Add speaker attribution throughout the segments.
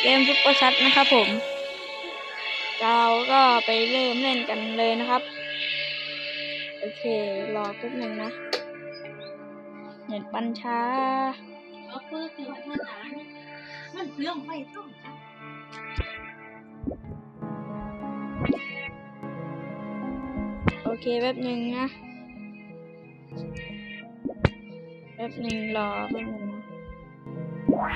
Speaker 1: เกมซุปเปอร์ชัดนะครับผม เราก็ไปเริ่มเล่นกันเลยนะครับ โอเค รอแป๊บหนึ่งนะ เน็ตบัญชา
Speaker 2: เอาเปิดตัวท่าหนาเนี่ยมันเรื่องไฟต้อง
Speaker 1: โอเคแป๊บหนึ่งนะ แป๊บหนึ่งรอแป๊บหนึ่ง น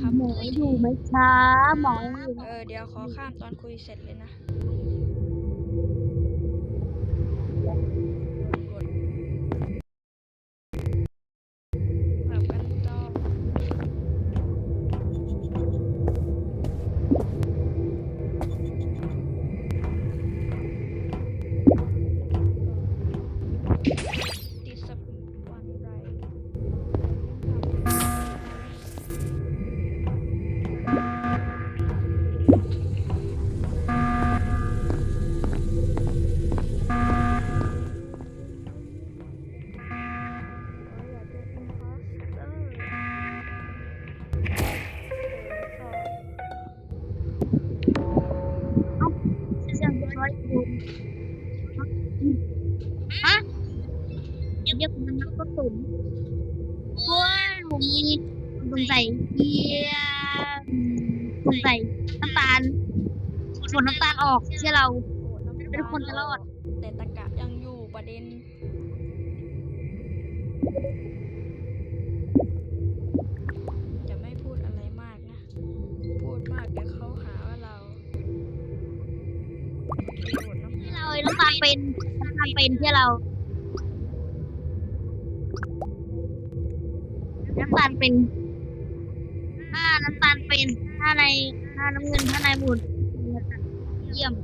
Speaker 1: นะครับ
Speaker 3: หมออยู่ไหมช้าหมออยู่ไหม
Speaker 1: เออเดี๋ยวขอข้ามตอนคุยเสร็จเลยนะ ร้อย
Speaker 3: คูณฮะเดี๋ยวมันก็ตุ่มว้าวมีสงสัยเยียสงสัยน้ำตาลฝนน้ำตาลออกเชื่อเรา เป็นคนจะรอด
Speaker 1: แต่ตะกะยังอยู่ประเด็น น้ำ
Speaker 3: ที่เราไอ้น้ำตาลเป็นน้ำตาลเป็นที่เรา น้ำตาลเป็นถ้าน้ำตาลเป็น ถ้าในถ้าน้ำเงินถ้าในหมุญเยี่ยม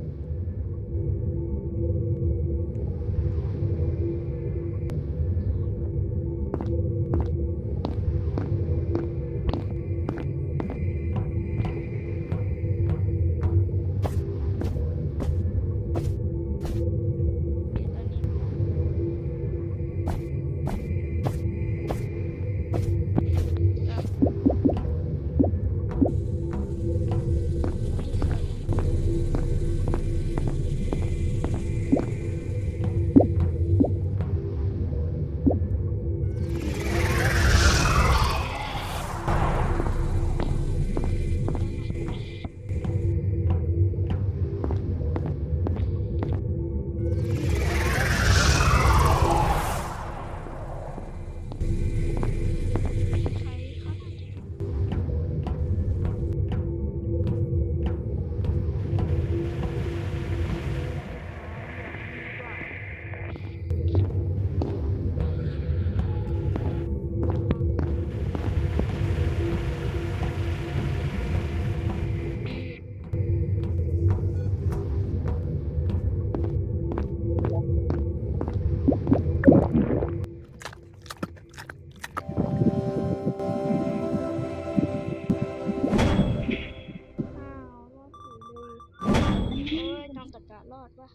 Speaker 1: ตะกะรอดวะ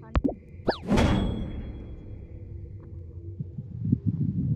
Speaker 1: ทัน